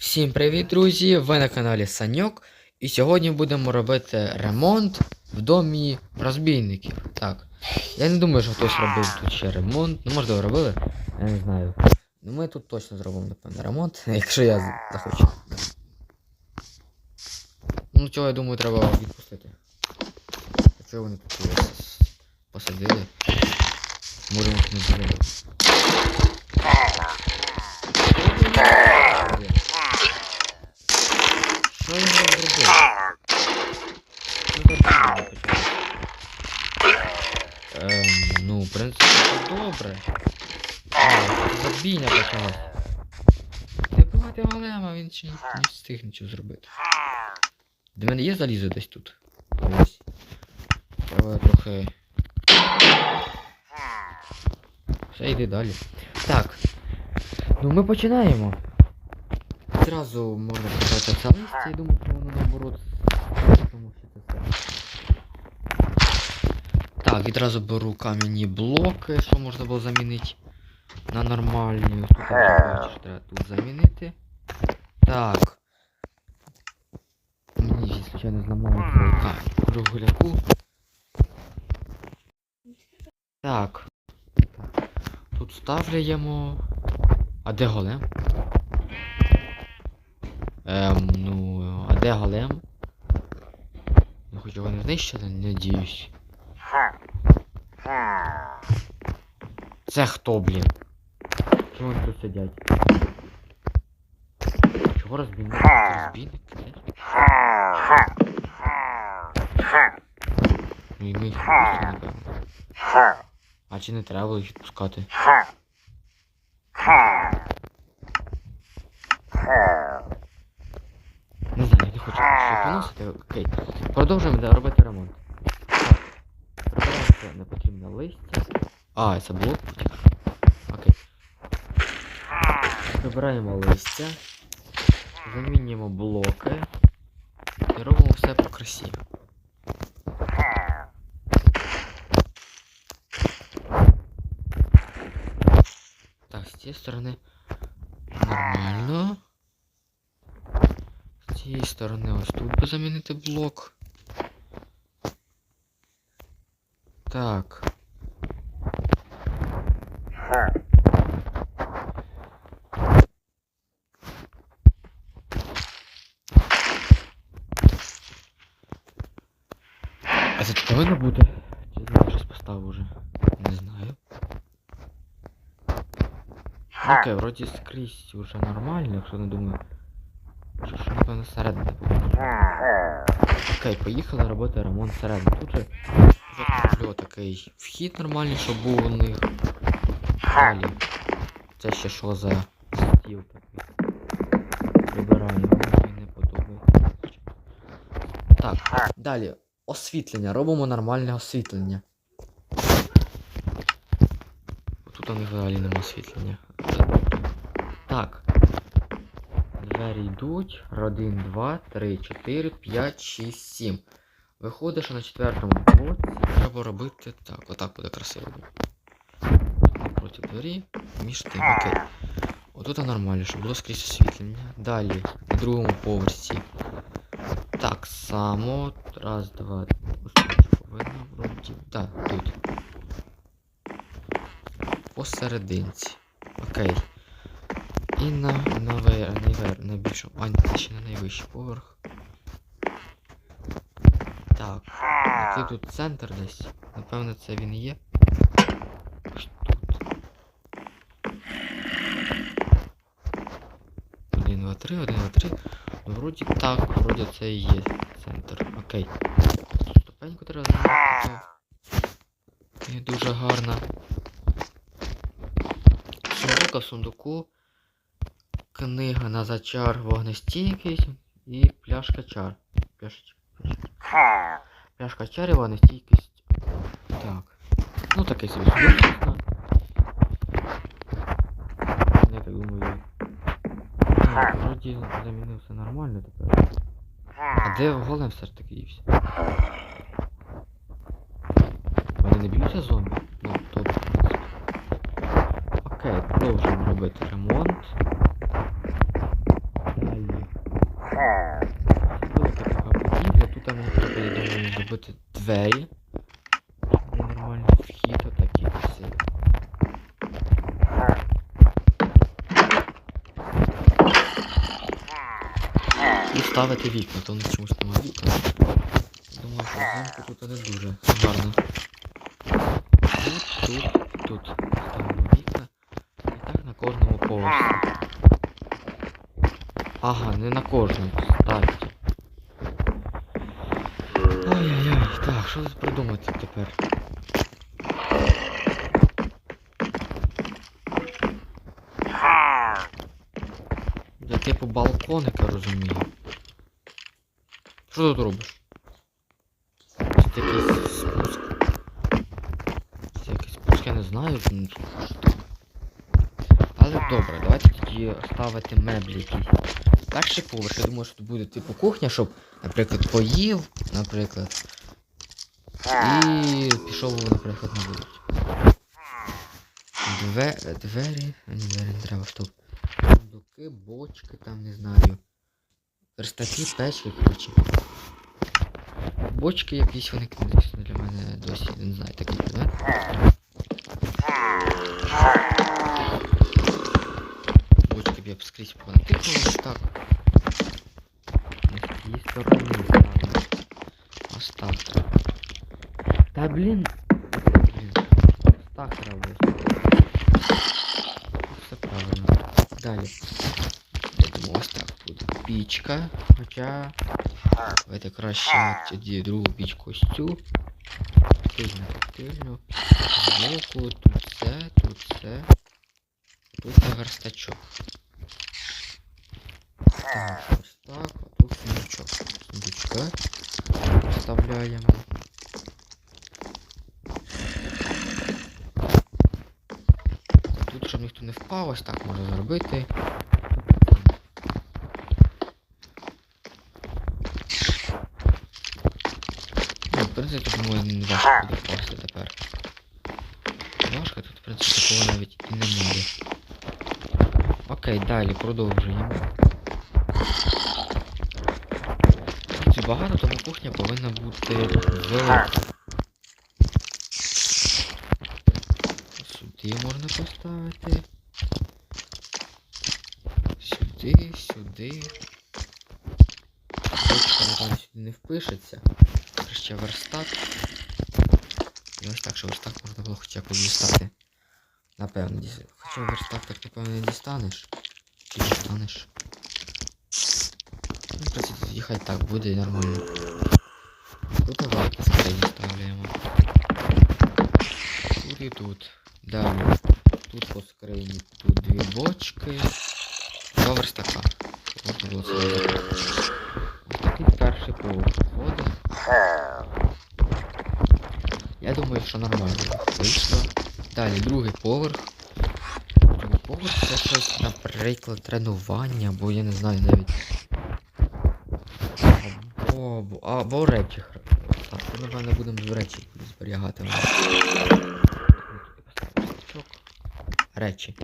Всім привіт, друзі! Ви на каналі Саньок. І сьогодні будемо робити ремонт в домі розбійників. Так. Я не думаю, що хтось робив тут ще ремонт. Ну, можливо, робили, я не знаю. Ну ми тут точно зробимо, напевно, ремонт, якщо я захочу. Ну, цього, я думаю, треба відпустити. А вони тут посадили? Можемо їх не зробити. Що я вам зробив? За? Ем, ну, в принципі, це добре. А, це за бійня почалась. Не бивати голема, він ще не встиг нічого зробити. До мене є залізо десь тут. Ось. Трохи. Все, йди далі. Так. Ну ми починаємо. Зразу можна сказати це листя, я думаю, що воно наоборот. Це все. Так, відразу беру кам'яні блоки, що можна було замінити на нормальні. Тут я треба тут замінити. Так. Мені зламало цей кругляку. Так. Тут ставляємо. А де голем? Ем, ну, а де голем? Ну, хоч його не знищили, надіюсь. Це хто, блін? Чого вони тут сидять? Чого розбійник? Розбійник? Ну і ми їх відпустимо, напевно. А чи не треба їх відпускати? Не знаю, я не хочу ще поносити. Окей. Продовжуємо робити ремонт. Так. Прибираємо непотрібне листя. А, це блок. Окей. Прибираємо листя. Замінюємо блоки. І робимо все по красі. Так, з цієї сторони нормально. Цієї сторони ось тут би замінити блок. Так. А це повинно бути? Чи я щось поставив уже? Не знаю. Окей, вроді скрізь уже нормально, якщо не думаю. Напевно всередині. Окей, поїхали робити ремонт всередині. Тут же вже такий вхід нормальний, щоб був у них. Далі. Це ще що за стіл такий. Прибираємо, не подобається. Так, далі. Освітлення. Робимо нормальне освітлення. Тут у них взагалі нема освітлення. Так. Двері йдуть. 1, 2, 3, 4, 5, 6, 7. Виходить, що на четвертому блоці треба робити так. Отак буде красиво. Проти двері. Між тим. Окей. Отут нормально, щоб було скрізь освітлення. Далі, на другому поверсі. Так само. Раз, два. Повинно вроді. Так, тут. Посерединці. Окей. І на, на вер, найвер. А, це ще на найвищий поверх. Так. Який тут центр десь? Напевно, це він є. Ось тут. Один, два, три, один, два, три. Ну, вроді так, вроді це і є центр. Окей. Ступеньку треба зробити. Не дуже гарна. Сундука в сундуку. Книга на зачар вогнестійкість і пляшка чар. Пляшечка. Пляшка чар і вогнестійкість. Так. Ну такий собі. Я так думаю. Так, вроді замінив все нормально тепер. А де голем все ж таки дівся? Вони не б'ються зомбі? Ну, добре. Окей, продовжуємо робити ремонт. Зробити двері. Нормальний вхід отакий все. І ставити вікна, то в нас чомусь немає вікна. Думаю, що взимку тут не дуже гарно. Тут, тут, тут ставимо вікна. І так на кожному поверсі. Ага, не на кожному, кстати. Ай-яй-яй, так, що придумати тепер? Я типу балконика розумію. Що тут робиш? Це якийсь спуск. Це якийсь спуск, я не знаю. що там. Але добре, давайте тоді ставити меблі якісь. Перший поверх, я думаю, що тут буде типу кухня, щоб, наприклад, поїв, наприклад. І пішов, наприклад, на вулицю. Две... Двері. А ні, двері не треба, стоп. Сундуки, бочки, там не знаю. Верстаки, печки, коротше. Бочки якісь вони, звісно, для мене досі не знаю такий предмет. Бочки б я б скрізь понатикував ось так. Цій стороні ставлю. Ось так. Та блін. Блін. Ось так треба. Все правильно. Далі. Я думаю, ось так буде. Пічка. Хоча. Давайте краще тоді другу пічку ось цю. Тильно, тильно. Збоку, тут все, тут все. Тут на верстачок. Так, ось так, а тут сундучок. Сундучка вставляємо. Тут, ніхто не впав, ось так можна зробити. Ну, в принципі, думаю, не важко буде впасти тепер. Важко тут, в принципі, такого навіть і немає. Окей, далі продовжуємо. Багато, тому кухня повинна бути велика. Сюди можна поставити. Сюди, сюди. Бочка напевно сюди не впишеться. Ще верстак. І ось так, що верстак можна було хоча б дістати. Напевно, дістати. Хоча верстак так напевно не дістанеш. Чи дістанеш? Ну, в принципі, тоді хай так буде нормально. Тут великі скрині ставляємо. Тут і тут. Далі. Тут по скрині, тут дві бочки. Два верстака. Ось такий перший поверх входить. Я думаю, що нормально вийшло. Далі другий поверх. Другий поверх це щось, наприклад, тренування, або я не знаю навіть. Або, або речі. Так, ми, напевно, будемо речі зберігати. Речі.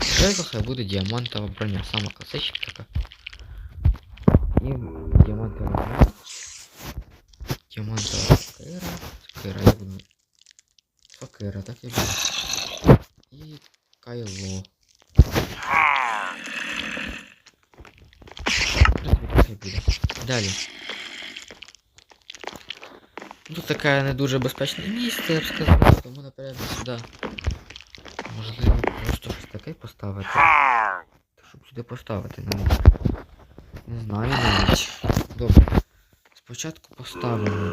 Це хай буде діамантова броня, сама класична така. І діамантова броня. Діамантова сокира. Сокира, я буду. Сокира, так і буде. І кайло. В принципі, так і буде. Далі. Тут таке не дуже безпечне місце, я б сказав, тому напевно сюди. Можливо, просто щось таке поставити. Щоб сюди поставити навіть. Не знаю навіть. Добре. Спочатку поставимо.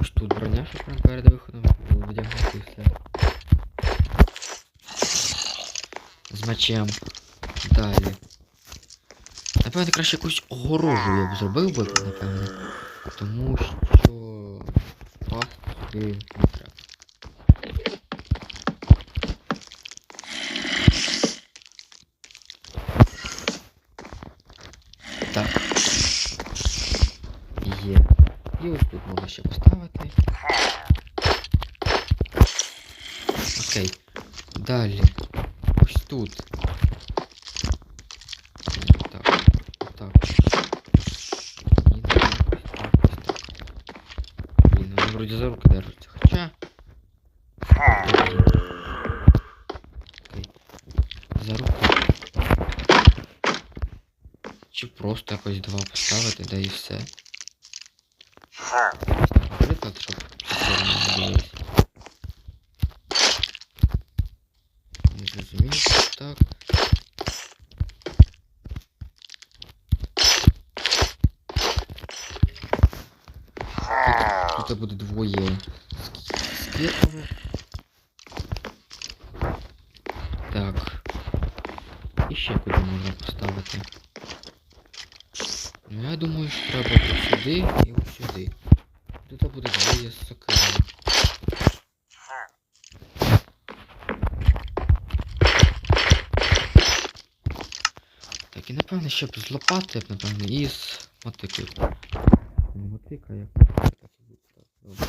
Ось тут броня, щоб прям перед виходом було вдягнути і все. З мечем. Далі. Напевно, краще якусь огорожу я б зробив би, напевно. Тому що впасти за руки держаться, хоча. Окей. За руку. Чи просто якось два поставити, да і все. Наприклад, щоб І ще куди можна поставити. Ну я думаю, що треба от сюди і ось сюди. Тут буде двоє сокирами. Так, і напевно, щоб з лопати, напевно, і з мотикою. Не мотика, як так і буде. Добре.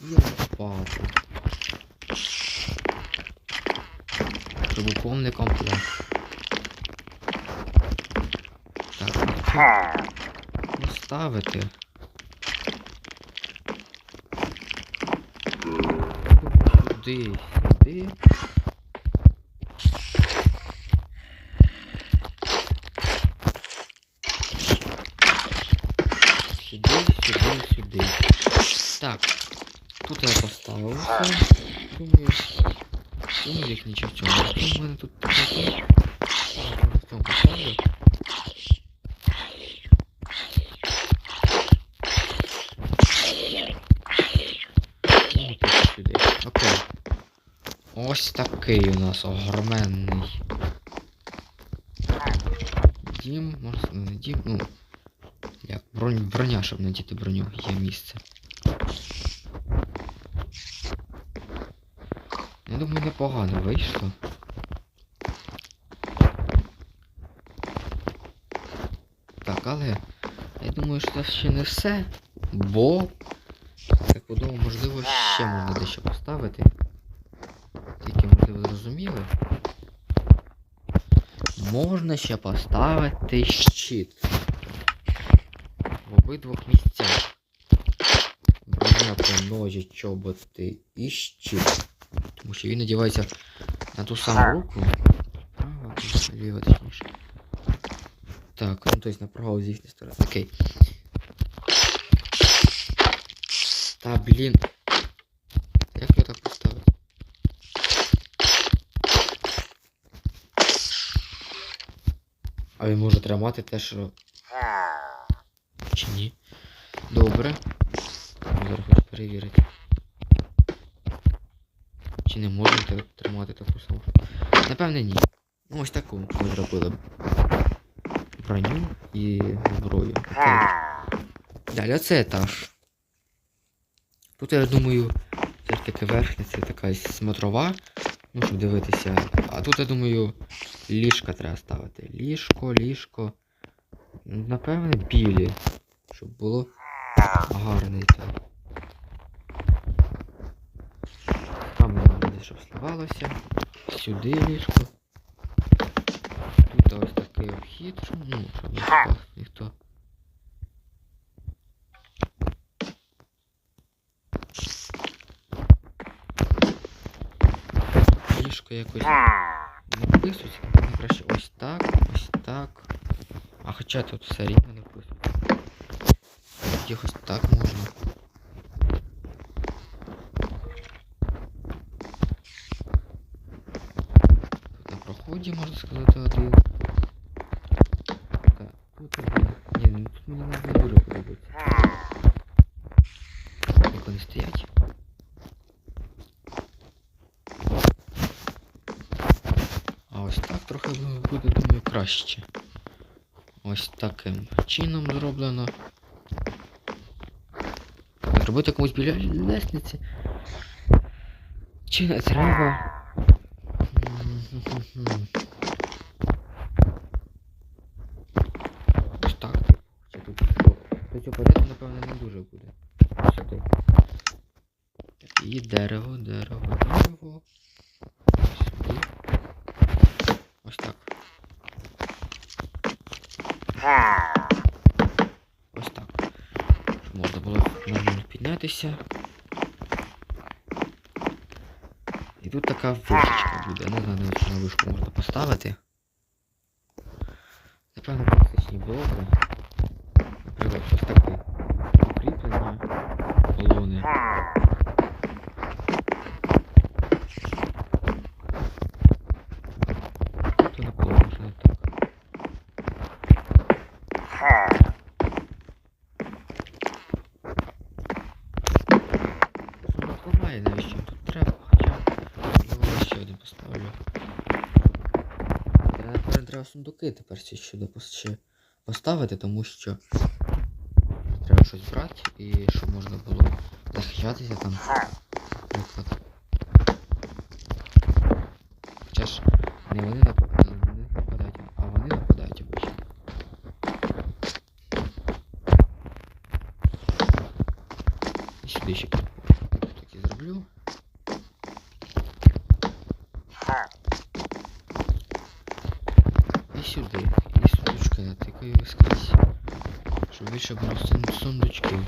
І лопату. Щоб повний комплект. Так, тут поставити. Сюди, сюди. Сюди, сюди, сюди. Так. Тут я поставив. Думаю, думаю, як нічого в цьому. У мене тут таке. В цьому поставлю. Ось такий у нас огроменний. Дім, можна не дім, ну. Як бронь, броня, щоб надіти броню, є місце. Я думаю, непогано вийшло. Так, але я думаю, що це ще не все, бо як подумав, можливо, ще можна дещо поставити. Тільки, можливо, зрозуміли. Можна ще поставити щит. В обидвох місцях. Броня по ножі, чоботи і щит. Тому що він надівається на ту саму руку. Права, ліва точніше. Так, ну то есть на праву з їхньої сторони. Окей. Та блін. А він може тримати те, що. Чи ні? Добре. Зараз перевірити. Чи не може те- тримати таку саму? Напевне ні. Ну ось таку ми зробили. Броню і зброю. Далі оце етаж. Тут я думаю, все ж таки верхня це така смотрова. Ну, щоб дивитися. А тут, я думаю, ліжка треба ставити. Ліжко, ліжко. Ну, Напевне, білі. Щоб було гарний так. Там буде, щоб сливалося. Сюди ліжко. Тут ось такий обхід, ну, щоб не впав ніхто. Ліжко якось не вписується, напевно, краще ось так, ось так. А хоча тут все рівно не вписується. Якось так можна. Тут на проході можна сказати один. Краще. Ось таким чином зроблено. Зробити комусь біля лестниці. Чи не треба? Ось так. До порядку, напевно, не дуже буде. Сюди. І дерево, дерево, дерево. Сюди. Ось так. Щоб можна було нормально піднятися. І тут така вишечка буде. Я не знаю, навіть на вишку можна поставити. Напевно, класичні блоки. Наприклад, ось таке укріплення колони. Тут на колону можна так. Сундук ламає, навіщо їм тут треба, хоча можливо я ще один поставлю. Я напевно треба сундуки тепер сюди поставити, тому що треба щось брати і щоб можна було захищатися там. Наприклад. Хоча ж не вони нападають, вони нападають, а вони нападають обично. І сюди ще так і зроблю. скрізь. Щоб більше було сун- сундучків.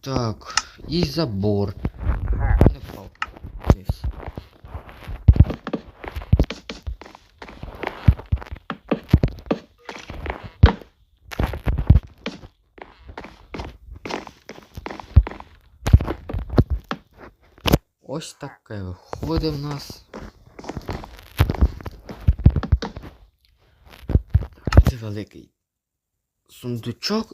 Так, і забор. Виходить в нас. Це великий сундучок.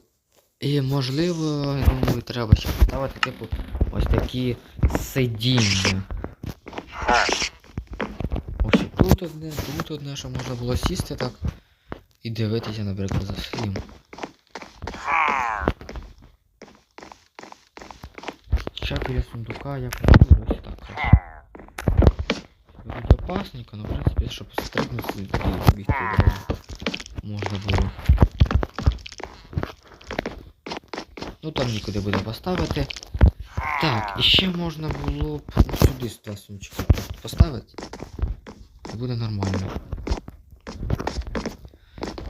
І можливо, я думаю, треба ще поставити типу ось такі сидіння. Ось тут одне, тут одне, що можна було сісти так і дивитися, наприклад, за фільм. Ще біля сундука я покажу ось так. Буде опасненько, але в принципі, щоб і бігти одразу можна було. Ну там нікуди буде поставити. Так, і ще можна було б сюди два сумчики поставити. І буде нормально.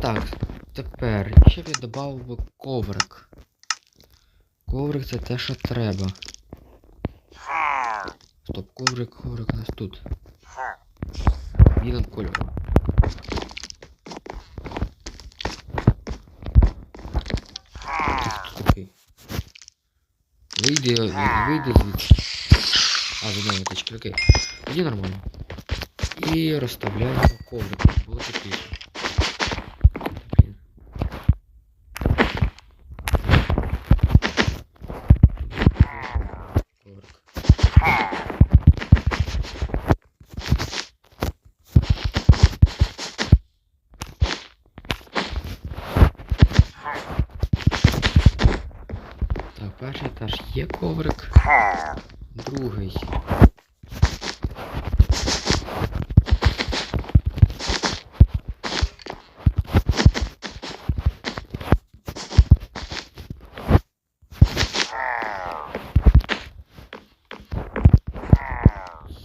Так, тепер ще я додав би коврик. Коврик це те, що треба. Стоп, коврик, коврик у нас тут. Білим кольором. Хто такий? Вийди, вийди звідси. А, з одної точки, окей. Тоді нормально. І розставляємо коврик. щоб Було тепліше. Блін. Коврик. Так, перший етаж є коврик. Другий.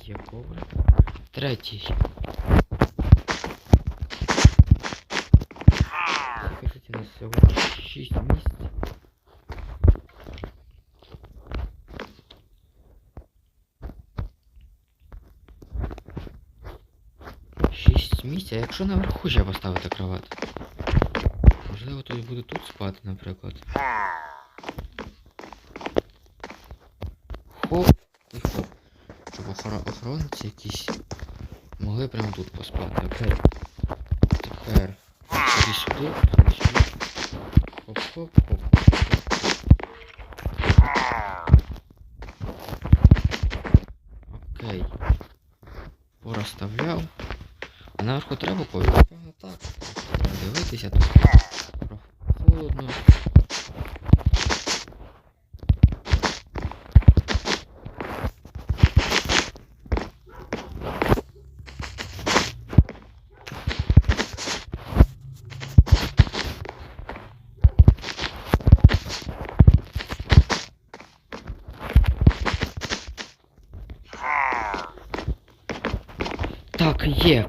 Є коврик. Третій. Скажіть, у нас сьогодні 6 місць. Місць, а якщо наверху ще поставити кровать? Можливо, хтось буде тут спати, наприклад. Хоп і хоп. Щоб охоро- охоронці якісь могли прямо тут поспати. Окей. Тепер сюди сюди, сюди. Хоп-хоп-хоп. Окей. Порозставляв. Наверху треба? Напевно так. Дивитися тут. Холодно.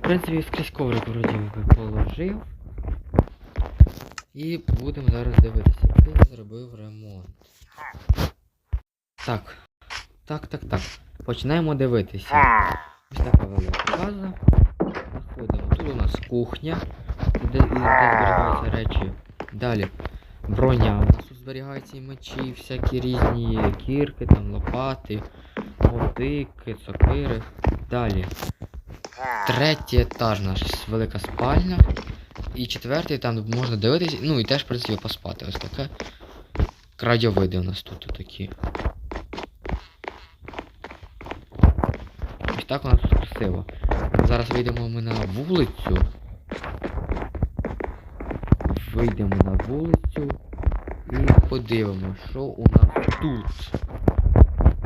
Принципі, скрізь коврик вроді би положив. І будемо зараз дивитися, який зробив ремонт. Так. Так, так, так. Починаємо дивитися. Ось така велика база. Заходимо. Тут у нас кухня, де, де зберігаються речі. Далі броня. У нас тут зберігаються і мечі, всякі різні кірки, там лопати, мотики, сокири. Далі. Третій етаж наш велика спальня. І четвертий там можна дивитися, ну і теж, в принципі, поспати. Ось таке. Краєвиди у нас тут такі. Ось так у нас тут красиво. Зараз вийдемо ми на вулицю. Вийдемо на вулицю і подивимося, що у нас тут.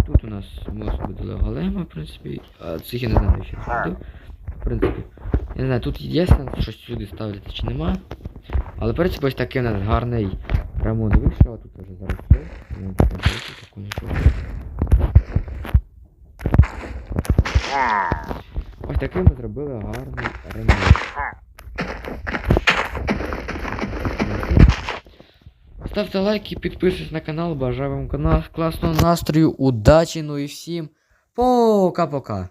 Тут у нас освободили голема, в принципі. А цих я не знаю, що сюди. В принципі. Я не знаю, тут є сенс щось сюди ставити чи нема. Але в принципі ось такий у нас гарний ремонт вийшов, а тут вже зараз все. Ну. Ось такий ми зробили гарний ремонт. Ставте лайки, підписуйтесь на канал, бажаю вам класного настрою, удачі, ну і всім пока-пока.